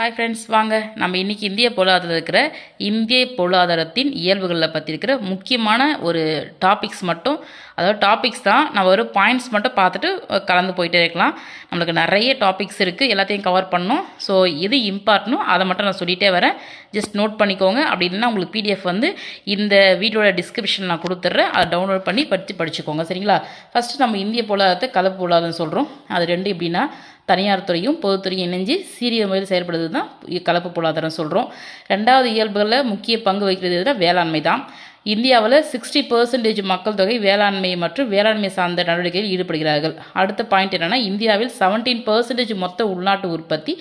Hi friends வாங்க. நம்ம இன்றைக்கி இந்திய பொருளாதாரத்தில் இருக்கிற இந்திய பொருளாதாரத்தின் இயல்புகளில் பற்றி இருக்கிற முக்கியமான ஒரு டாபிக்ஸ் மட்டும் அதாவது டாபிக்ஸ் தான் நம்ம ஒரு பாயிண்ட்ஸ் மட்டும் பார்த்துட்டு கலந்து போயிட்டே இருக்கலாம். நம்மளுக்கு நிறைய டாபிக்ஸ் இருக்குது எல்லாத்தையும் கவர் பண்ணோம் ஸோ எது இம்பார்ட்டனோ அதை மட்டும் நான் சொல்லிகிட்டே வரேன். ஜஸ்ட் நோட் பண்ணிக்கோங்க. அப்படி இல்லைன்னா உங்களுக்கு பிடிஎஃப் வந்து இந்த வீடியோட டிஸ்கிரிப்ஷன் நான் கொடுத்துட்றேன். அதை டவுன்லோட் பண்ணி படித்து படிச்சுக்கோங்க. சரிங்களா? ஃபஸ்ட்டு நம்ம இந்திய பொருளாதாரத்தை கலப்பு பொருளாதாரம் சொல்கிறோம் அது ரெண்டு எப்படின்னா தனியார் துறையும் பொதுத்துறையும் இணைஞ்சு சீரிய முறையில் செயல்படுறது தான் கலப்பு பொருளாதாரம் சொல்கிறோம் ரெண்டாவது இயல்புகளில் முக்கிய பங்கு வகிக்கிறது வேளாண்மை தான். இந்தியாவில் சிக்ஸ்டி பர்சன்டேஜ் மக்கள் தொகை வேளாண்மை மற்றும் வேளாண்மை சார்ந்த நடவடிக்கையில் ஈடுபடுகிறார்கள். அடுத்த பாயிண்ட் என்னென்னா இந்தியாவில் செவன்டீன் பர்சன்டேஜ் மொத்த உள்நாட்டு உற்பத்தி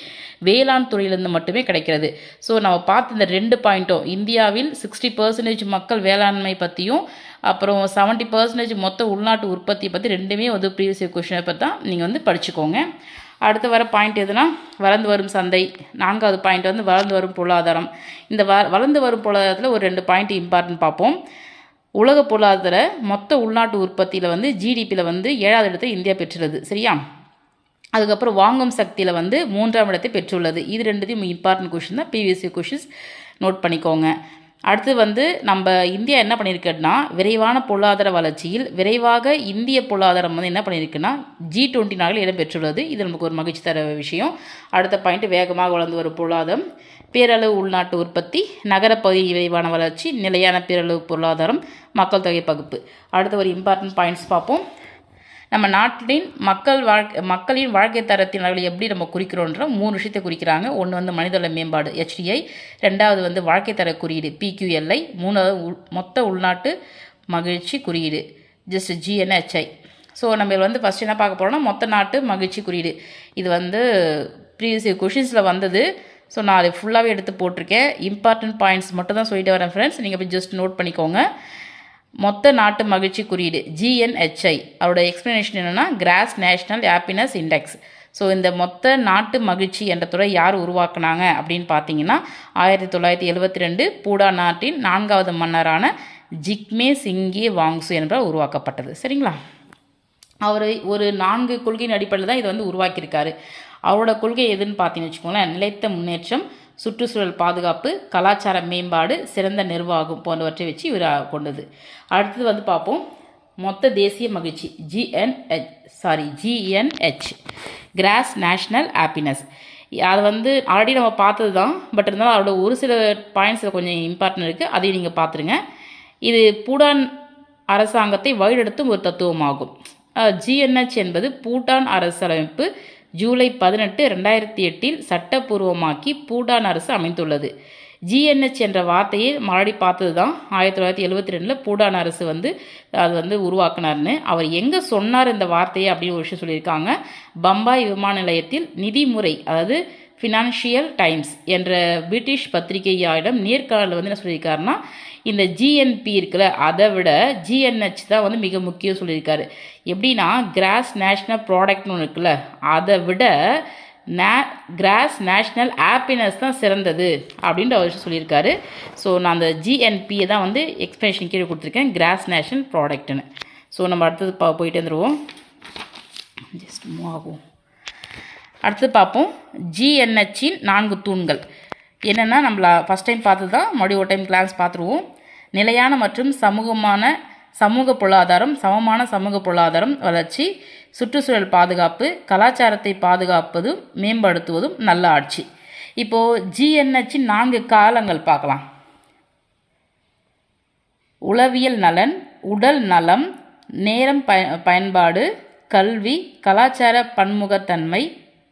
வேளாண் துறையிலிருந்து மட்டுமே கிடைக்கிறது. ஸோ நம்ம பார்த்த இந்த ரெண்டு பாயிண்ட்டும் இந்தியாவில் சிக்ஸ்டி பர்சன்டேஜ் மக்கள் வேளாண்மை பற்றியும் அப்புறம் செவன்ட்டி பர்சன்டேஜ் மொத்த உள்நாட்டு உற்பத்தியை பற்றி ரெண்டுமே வந்து ப்ரீவியஸ் கொஷினை பற்றி தான் நீங்கள் வந்து படிச்சுக்கோங்க. அடுத்து வர பாயிண்ட் எதுனா வளர்ந்து வரும் சந்தை. நான்காவது பாயிண்ட் வந்து வளர்ந்து வரும் பொருளாதாரம். இந்த வ வளர்ந்து வரும் பொருளாதாரத்தில் ஒரு ரெண்டு பாயிண்ட் இம்பார்ட்டன்ட் பார்ப்போம். உலக பொருளாதாரத்தில் மொத்த உள்நாட்டு உற்பத்தியில் வந்து ஜிடிபியில் வந்து ஏழாவது இடத்தை இந்தியா பெற்றுள்ளது. சரியா? அதுக்கப்புறம் வாங்கும் சக்தியில் வந்து மூன்றாம் இடத்தை பெற்றுள்ளது. இது ரெண்டுத்தையும் இம்பார்ட்டன்ட் கொஷின் தான். பிவிஎஸ்சி கொஷின்ஸ் நோட் பண்ணிக்கோங்க. அடுத்து வந்து நம்ம இந்தியா என்ன பண்ணியிருக்குன்னா விரைவான பொருளாதார வளர்ச்சியில் விரைவாக இந்திய பொருளாதாரம் வந்து என்ன பண்ணியிருக்குன்னா ஜி டுவெண்ட்டி நாளில் இடம்பெற்றுள்ளது. இது நமக்கு ஒரு மகிழ்ச்சி தர விஷயம். அடுத்த பாயிண்ட் வேகமாக வளர்ந்து வரும் பொருளாதாரம். பேரளவு உள்நாட்டு உற்பத்தி நகரப்பகுதி விரைவான வளர்ச்சி நிலையான பேரளவு பொருளாதாரம் மக்கள் தொகை பகுப்பு. அடுத்த ஒரு இம்பார்ட்டன்ட் பாயிண்ட்ஸ் பார்ப்போம். நம்ம நாட்டின் மக்கள் வாழ்க்கை மக்களின் வாழ்க்கை தரத்தின் அளவில் எப்படி நம்ம குறிக்கிறோன்ற மூணு விஷயத்தை குறிக்கிறாங்க. ஒன்று வந்து மனிதவள மேம்பாடு ஹெச்டிஐ ரெண்டாவது வந்து வாழ்க்கை தர குறியீடு பிக்யூஎல்ஐ மூணாவது உள் மொத்த உள்நாட்டு மகிழ்ச்சி குறியீடு ஜஸ்ட் ஜிஎன்ஹெச்ஐ ஸோ நம்ம வந்து ஃபஸ்ட் என்ன பார்க்க போகிறோம்னா மொத்த நாட்டு மகிழ்ச்சி குறியீடு. இது வந்து ப்ரீவியஸ் கொஷின்ஸில் வந்தது. ஸோ நான் அதை ஃபுல்லாகவே எடுத்து போட்டிருக்கேன். இம்பார்ட்டன்ட் பாயிண்ட்ஸ் மட்டும் தான் சொல்லிட்டு வரேன் ஃப்ரெண்ட்ஸ் நீங்கள் போய் ஜஸ்ட் நோட் பண்ணிக்கோங்க. மொத்த நாட்டு மகிழ்ச்சி குறியீடு ஜிஎன்ஹெச்ஐ அவரோட எக்ஸ்ப்ளனேஷன் என்னென்னா gross national happiness index so இந்த மொத்த நாட்டு மகிழ்ச்சி என்ற துறை யார் உருவாக்குனாங்க அப்படின்னு பார்த்தீங்கன்னா ஆயிரத்தி தொள்ளாயிரத்தி எழுபத்தி ரெண்டு பூடா நாட்டின் நான்காவது மன்னரான ஜிக்மே சிங்கே வாங்சு என்பவர் உருவாக்கப்பட்டது. சரிங்களா? அவர் ஒரு நான்கு கொள்கையின் அடிப்படையில் தான் இதை வந்து உருவாக்கியிருக்காரு. அவரோட கொள்கை எதுன்னு பார்த்தீங்கன்னு வச்சுக்கோங்களேன் நிலைத்த முன்னேற்றம் சுற்றுச்சூழல் பாதுகாப்பு கலாச்சார மேம்பாடு சிறந்த நிர்வாகம் போன்றவற்றை வச்சு இவர் கொண்டது. அடுத்தது வந்து பார்ப்போம். மொத்த தேசிய மகிழ்ச்சி GNH sorry GNH gross national happiness அது வந்து ஆல்ரெடி நம்ம பார்த்தது தான் பட் இருந்தாலும் அதோட ஒரு சில பாயிண்ட்ஸில் கொஞ்சம் இம்பார்ட்டன்ட் இருக்குது அதையும் நீங்கள் பார்த்துருங்க. இது பூடான் அரசாங்கத்தை வழிநடத்தும் ஒரு தத்துவமாகும். ஜிஎன்ஹெச் என்பது பூட்டான் அரசமைப்பு ஜூலை பதினெட்டு ரெண்டாயிரத்தி எட்டில் சட்டப்பூர்வமாக்கி பூடான் அரசு அமைத்துள்ளது ஜிஎன்ஹெச் என்ற வார்த்தையை மறுபடி பார்த்தது தான் ஆயிரத்தி தொள்ளாயிரத்தி எழுபத்தி ரெண்டில் பூடான் அரசு வந்து அது வந்து உருவாக்குனார்னு. அவர் எங்கே சொன்னார் இந்த வார்த்தையை அப்படின்னு ஒரு விஷயம் சொல்லியிருக்காங்க. பம்பாய் விமான நிலையத்தில் நிதிமுறை அதாவது ஃபினான்ஷியல் டைம்ஸ் என்ற பிரிட்டிஷ் பத்திரிகையாரிடம் நேர்காணலில் வந்து என்ன சொல்லியிருக்காருன்னா இந்த ஜிஎன்பி இருக்குல்ல அதை விட ஜிஎன்ஹெச் தான் வந்து மிக முக்கியம் சொல்லியிருக்காரு. எப்படின்னா கிராஸ் நேஷ்னல் ப்ராடக்ட்னு ஒன்று இருக்குல்ல அதை விட நே கிராஸ் நேஷ்னல் ஹாப்பினஸ் தான் சிறந்தது அப்படின்ற அவர் சொல்லியிருக்காரு. ஸோ நான் அந்த ஜிஎன்பியை தான் வந்து எக்ஸ்பிளேஷன் கீழே கொடுத்துருக்கேன் கிராஸ் நேஷ்னல் ப்ராடக்ட்னு ஸோ நம்ம அடுத்தது பா போயிட்டு வந்துடுவோம் ஜஸ்ட் மூவ் ஆகும். அடுத்து பார்ப்போம். ஜிஎன்ஹெச்சின் நான்கு தூண்கள். என்னென்னா நம்மள ஃபஸ்ட் டைம் பார்த்து தான் மறுபடியும் ஒரு டைம் கிளாஸ் பார்த்துருவோம். நிலையான மற்றும் சமூகமான சமூக பொருளாதாரம் சமமான சமூக பொருளாதாரம் வளர்ச்சி சுற்றுச்சூழல் பாதுகாப்பு கலாச்சாரத்தை பாதுகாப்பதும் மேம்படுத்துவதும் நல்ல ஆட்சி. இப்போது ஜிஎன்ஹெச்சின் நான்கு காலங்கள் பார்க்கலாம். உளவியல் நலன் உடல் நலம் நேரம் பய பயன்பாடு கல்வி கலாச்சார பன்முகத்தன்மை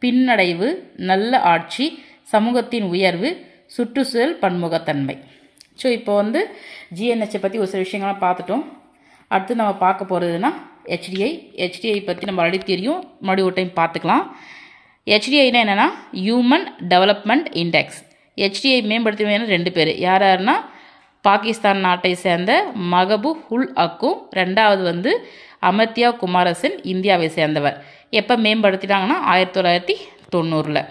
பின்னடைவு நல்ல ஆட்சி சமூகத்தின் உயர்வு சுற்றுச்சூழல் பன்முகத்தன்மை. ஸோ இப்போ வந்து ஜிஎன்ஹெச்சை பற்றி ஒரு சில விஷயங்கள்லாம் பார்த்துட்டோம். அடுத்து நம்ம பார்க்க போகிறதுனா ஹெச்டிஐ ஹெச்டிஐ பற்றி நம்ம ஆல்ரெடி தெரியும். மறுபடியும் ஒரு டைம் பார்த்துக்கலாம். ஹெச்டிஐனா என்னென்னா ஹியூமன் டெவலப்மெண்ட் இண்டெக்ஸ் ஹெச்டிஐ மேம்படுத்துவதுன்னு ரெண்டு பேர். யார் யாருன்னா பாகிஸ்தான் நாட்டை சேர்ந்த மகபு உல் அக்கும். ரெண்டாவது வந்து அமர்த்தியா குமாரசன் இந்தியாவை சேர்ந்தவர். எப்போ மேம்படுத்தினாங்கன்னா ஆயிரத்தி தொள்ளாயிரத்தி தொண்ணூறில்.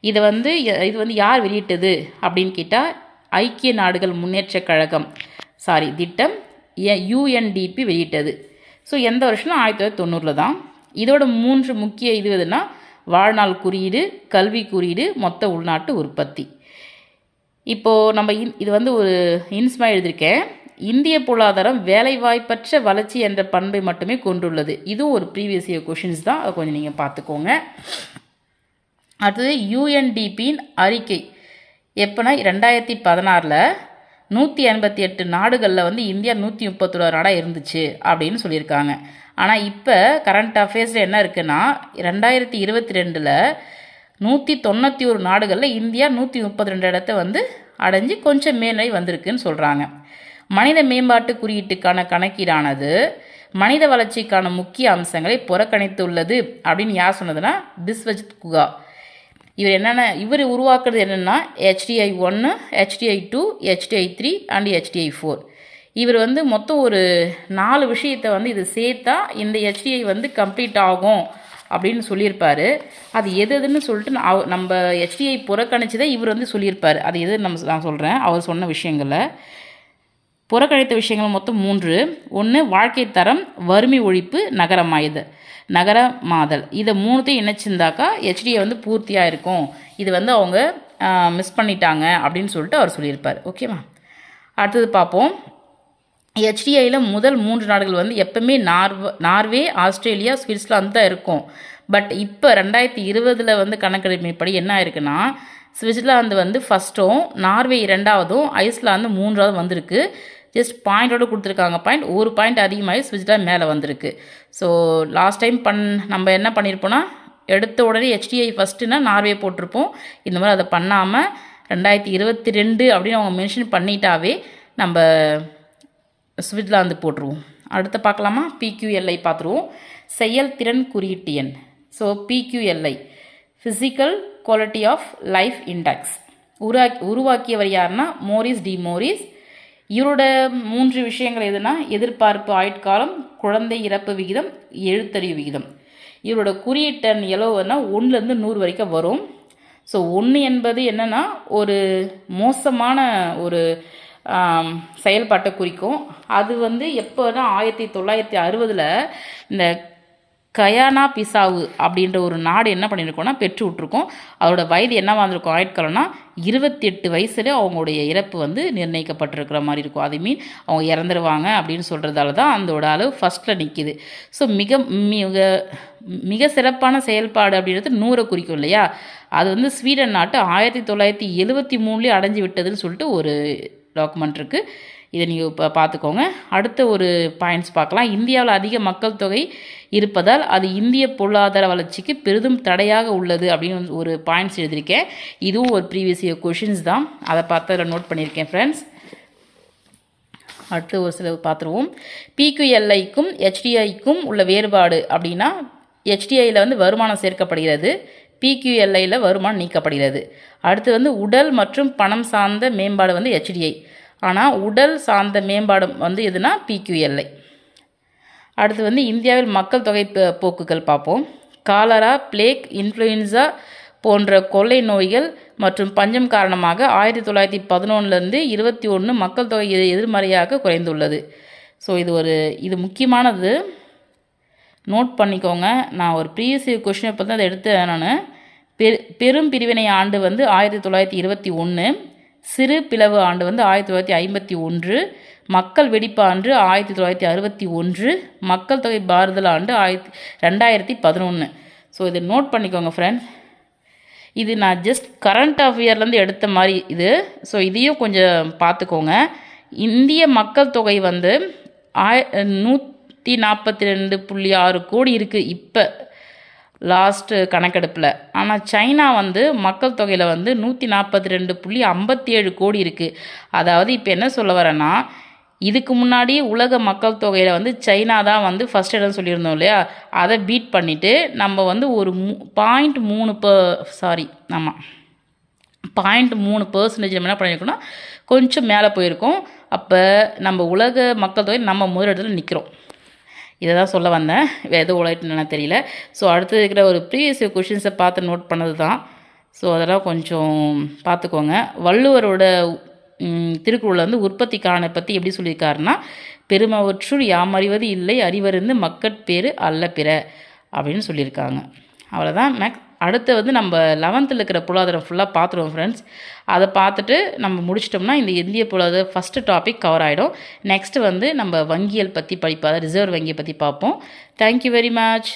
இது வந்து இது வந்து யார் வெளியிட்டது அப்படின்னு கேட்டால் ஐக்கிய நாடுகள் முன்னேற்றக் கழகம் சாரி திட்டம் யூஎன்டிபி வெளியிட்டது. ஸோ எந்த வருஷம்னா ஆயிரத்தி தொள்ளாயிரத்தி தொண்ணூறில் தான். இதோட மூன்று முக்கிய இது எதுனா வாழ்நாள் குறியீடு கல்வி குறியீடு மொத்த உள்நாட்டு உற்பத்தி. இப்போது நம்ம இன் இது வந்து ஒரு இன்ஸ்மா எழுதியிருக்கேன். இந்திய பொருளாதாரம் வேலைவாய்ப்பற்ற வளர்ச்சி என்ற பண்பை மட்டுமே கொண்டுள்ளது. இதுவும் ஒரு ப்ரீவியஸ் இயர் கொஷின்ஸ் தான். அதை கொஞ்சம் நீங்கள் பார்த்துக்கோங்க. அடுத்தது யூஎன்டிபியின் அறிக்கை. எப்போனா ரெண்டாயிரத்தி பதினாறில் நூற்றி எண்பத்தி எட்டு நாடுகளில் வந்து இந்தியா நூற்றி முப்பத்தொரு நாடாக இருந்துச்சு அப்படின்னு சொல்லியிருக்காங்க. ஆனால் இப்போ கரண்ட் அஃபேர்ஸில் என்ன இருக்குன்னா ரெண்டாயிரத்தி இருபத்தி ரெண்டில் நூற்றி தொண்ணூற்றி ஒரு நாடுகளில் இந்தியா நூற்றி முப்பத்தி ரெண்டு இடத்த வந்து அடைஞ்சு கொஞ்சம் மேல்நிலை வந்திருக்குன்னு சொல்கிறாங்க மனித மேம்பாட்டு குறியீட்டுக்கான கணக்கீடானது மனித வளர்ச்சிக்கான முக்கிய அம்சங்களை புறக்கணித்துள்ளது அப்படின்னு யார் சொன்னதுன்னா பிஸ்வஜித் குகா. இவர் என்னென்ன இவர் உருவாக்குறது என்னென்னா ஹெச்டிஐ ஒன்று HDI two HDI three and HDI four இவர் வந்து மொத்தம் ஒரு நாலு விஷயத்தை வந்து இது சேர்த்தா இந்த ஹெச்டிஐ வந்து கம்ப்ளீட் ஆகும் அப்படின்னு சொல்லியிருப்பார். அது எது எதுன்னு சொல்லிட்டு நான் அவ- நம்ம ஹெச்டிஐ புறக்கணிச்சதை இவர் வந்து சொல்லியிருப்பார். அது எது நம்ம நான் சொல்கிறேன் அவர் சொன்ன விஷயங்களை. புறக்கழித்த விஷயங்கள் மொத்தம் மூன்று. ஒன்று வாழ்க்கை தரம் வறுமை ஒழிப்பு நகரமாயுது. நகரமாதல். இதை மூணுத்தையும் இணைச்சிருந்தாக்கா ஹெச்டிஏ வந்து பூர்த்தியாக இருக்கும். இது வந்து அவங்க மிஸ் பண்ணிட்டாங்க அப்படின்னு சொல்லிட்டு அவர் சொல்லியிருப்பார். ஓகேவா அடுத்தது பார்ப்போம். ஹெச்டிஐயில் முதல் மூன்று நாடுகள் வந்து எப்பவுமே நார்வ நார்வே ஆஸ்திரேலியா சுவிட்சர்லாந்து தான் இருக்கும். பட் இப்போ ரெண்டாயிரத்தி இருபதில் வந்து கணக்கெடுப்பின்படி என்ன ஆயிருக்குன்னா சுவிட்சர்லாந்து வந்து ஃபஸ்ட்டும் நார்வே இரண்டாவதும் ஐஸ்லாந்து மூன்றாவது வந்திருக்கு. ஜஸ்ட் பாயிண்டோட கொடுத்துருக்காங்க. பாயிண்ட் ஒரு பாயிண்ட் அதிகமாகி ஸ்விட்ச்டாக மேலே வந்திருக்கு. ஸோ லாஸ்ட் டைம் பண் நம்ம என்ன பண்ணியிருப்போம்னா எடுத்த உடனே ஹெச்டிஐ ஃபஸ்ட்டுனா நார்வே போட்டிருப்போம். இந்த மாதிரி அதை பண்ணாமல் ரெண்டாயிரத்தி இருபத்தி ரெண்டு அப்படின்னு அவங்க மென்ஷன் பண்ணிட்டாவே நம்ம சுவிட்சர்லாந்து போட்டுருவோம். அடுத்து பார்க்கலாமா? பிக்யூஎல்ஐ பார்த்துருவோம். செயல்திறன் குறியீட்டு எண். So PQLI physical quality of life index உருவாக்கி உருவாக்கியவர் யாருன்னா மோரிஸ் டி மோரிஸ் இவரோட மூன்று விஷயங்கள் எதுனா? எதிர்பார்ப்பு ஆயுட்காலம் குழந்தை இறப்பு விகிதம் எழுத்தறிவு விகிதம். இவரோட குறியீட்டன் எவ்வளோன்னா ஒன்றுலேருந்து நூறு வரைக்கும் வரும். ஸோ ஒன்று என்பது என்னென்னா ஒரு மோசமான ஒரு செயல்பாட்டை குறிக்கும். அது வந்து எப்போனா ஆயிரத்தி தொள்ளாயிரத்தி அறுபதில் இந்த கயானா பிசாவு அப்படின்ற ஒரு நாடு என்ன பண்ணியிருக்கோம்னா பெற்று விட்ருக்கோம் அதோட வயது என்னவா இருந்திருக்கும் ஆயுட்காலம்னா இருபத்தி எட்டு வயசுல அவங்களுடைய இறப்பு வந்து நிர்ணயிக்கப்பட்டிருக்கிற மாதிரி இருக்கும். அது மீன் அவங்க இறந்துருவாங்க அப்படின்னு சொல்கிறதால தான் அதோட அளவு ஃபஸ்ட்டில் நிற்கிது ஸோ மிக மிக மிக சிறப்பான செயல்பாடு அப்படின்றது நூறை குறிக்கும் இல்லையா? அது வந்து ஸ்வீடன் நாட்டு ஆயிரத்தி தொள்ளாயிரத்தி எழுபத்தி மூணுலேயே அடைஞ்சு விட்டதுன்னு சொல்லிட்டு ஒரு டாக்குமெண்ட் இருக்குது இதை நீங்கள் இப்போ பார்த்துக்கோங்க அடுத்த ஒரு பாயிண்ட்ஸ் பார்க்கலாம். இந்தியாவில் அதிக மக்கள் தொகை இருப்பதால் அது இந்திய பொருளாதார வளர்ச்சிக்கு பெரிதும் தடையாக உள்ளது அப்படின்னு ஒரு பாயிண்ட்ஸ் எழுதியிருக்கேன். இதுவும் ஒரு ப்ரீவியஸ் இயர் கொஷின்ஸ் தான். அதை பார்த்து அதில் நோட் பண்ணியிருக்கேன் ஃப்ரெண்ட்ஸ் அடுத்து ஒரு சில பார்த்துருவோம். பிக்யூஎல்ஐக்கும் ஹெச்டிஐக்கும் உள்ள வேறுபாடு அப்படின்னா ஹெச்டிஐயில் வந்து வருமானம் சேர்க்கப்படுகிறது. பிக்யூஎல்ஐயில் வருமானம் நீக்கப்படுகிறது. அடுத்து வந்து உடல் மற்றும் பணம் சார்ந்த மேம்பாடு வந்து ஹெச்டிஐ ஆனால் உடல் சார்ந்த மேம்பாடு வந்து எதுனா பிக்யூஎல்ஐ அடுத்து வந்து இந்தியாவில் மக்கள் தொகை போக்குகள் பார்ப்போம். காலரா பிளேக் இன்ஃப்ளூயன்சா போன்ற கொள்ளை நோய்கள் மற்றும் பஞ்சம் காரணமாக ஆயிரத்தி தொள்ளாயிரத்தி பதினொன்றுலேருந்து இருபத்தி ஒன்று மக்கள் தொகை எதிர்மறையாக குறைந்துள்ளது. ஸோ இது ஒரு இது முக்கியமானது. நோட் பண்ணிக்கோங்க. நான் ஒரு ப்ரீவியஸ் கொஷினை பற்றி அதை எடுத்தேன் நான். பெரு பெரும் பிரிவினை ஆண்டு வந்து ஆயிரத்தி தொள்ளாயிரத்தி இருபத்தி ஒன்று சிறு பிளவு ஆண்டு வந்து ஆயிரத்தி தொள்ளாயிரத்தி ஐம்பத்தி ஒன்று மக்கள் வெடிப்பு ஆண்டு ஆயிரத்தி தொள்ளாயிரத்தி அறுபத்தி ஒன்று மக்கள் தொகை பாரதல் ஆண்டு ஆயிரத்தி ரெண்டாயிரத்தி பதினொன்று ஸோ இதை நோட் பண்ணிக்கோங்க ஃப்ரெண்ட்ஸ் இது நான் ஜஸ்ட் கரண்ட் அஃபேர்லேருந்து எடுத்த மாதிரி இது. ஸோ இதையும் கொஞ்சம் பார்த்துக்கோங்க. இந்திய மக்கள் தொகை வந்து ஆய நூற்றி நாற்பத்தி ரெண்டு புள்ளி ஆறு கோடி இருக்குது இப்போ லாஸ்ட்டு கணக்கெடுப்பில். ஆனால் சைனா வந்து மக்கள் தொகையில் வந்து நூற்றி நாற்பத்தி ரெண்டு புள்ளி ஐம்பத்தி ஏழு கோடி இருக்குது அதாவது இப்போ என்ன சொல்ல வரேன்னா இதுக்கு முன்னாடி உலக மக்கள் தொகையில் வந்து சைனா தான் வந்து ஃபஸ்ட் இடம் சொல்லியிருந்தோம் இல்லையா? அதை பீட் பண்ணிவிட்டு நம்ம வந்து ஒரு மூ பாயிண்ட் மூணு ப சாரி ஆமாம் பாயிண்ட் மூணு பர்சன்டேஜ் நம்ம என்ன பண்ணியிருக்கோம்னா கொஞ்சம் மேலே போயிருக்கோம். அப்போ நம்ம உலக மக்கள் தொகை நம்ம முதல் இடத்துல நிற்கிறோம் இதை தான் சொல்ல வந்தேன். எது உழைட்டுன்னு தெரியல. ஸோ அடுத்து இருக்கிற ஒரு ப்ரீவியஸ் கொஷின்ஸை பார்த்து நோட் பண்ணது தான் ஸோ அதெல்லாம் கொஞ்சம் பார்த்துக்கோங்க. வள்ளுவரோட திருக்குறளில் வந்து உற்பத்திக்கான பற்றி எப்படி சொல்லியிருக்காருன்னா பெருமவற்றுள் யாமறிவது இல்லை அறிவருந்து மக்கட்பேறு அல்ல பிற அப்படின்னு சொல்லியிருக்காங்க. அவ்வளோதான் மேக்ஸ் அடுத்து வந்து நம்ம லெவன்த்தில் இருக்கிற பொருளாதாரம் ஃபுல்லாக பார்த்துருவோம் ஃப்ரெண்ட்ஸ் அதை பார்த்துட்டு நம்ம முடிச்சிட்டோம்னா இந்த இந்திய பொருளாதார ஃபஸ்ட்டு டாபிக் கவர் ஆகிடும் நெக்ஸ்ட்டு வந்து நம்ம வங்கியல் பற்றி படிப்போம் அதாவது ரிசர்வ் வங்கியை பற்றி பார்ப்போம். Thank you very much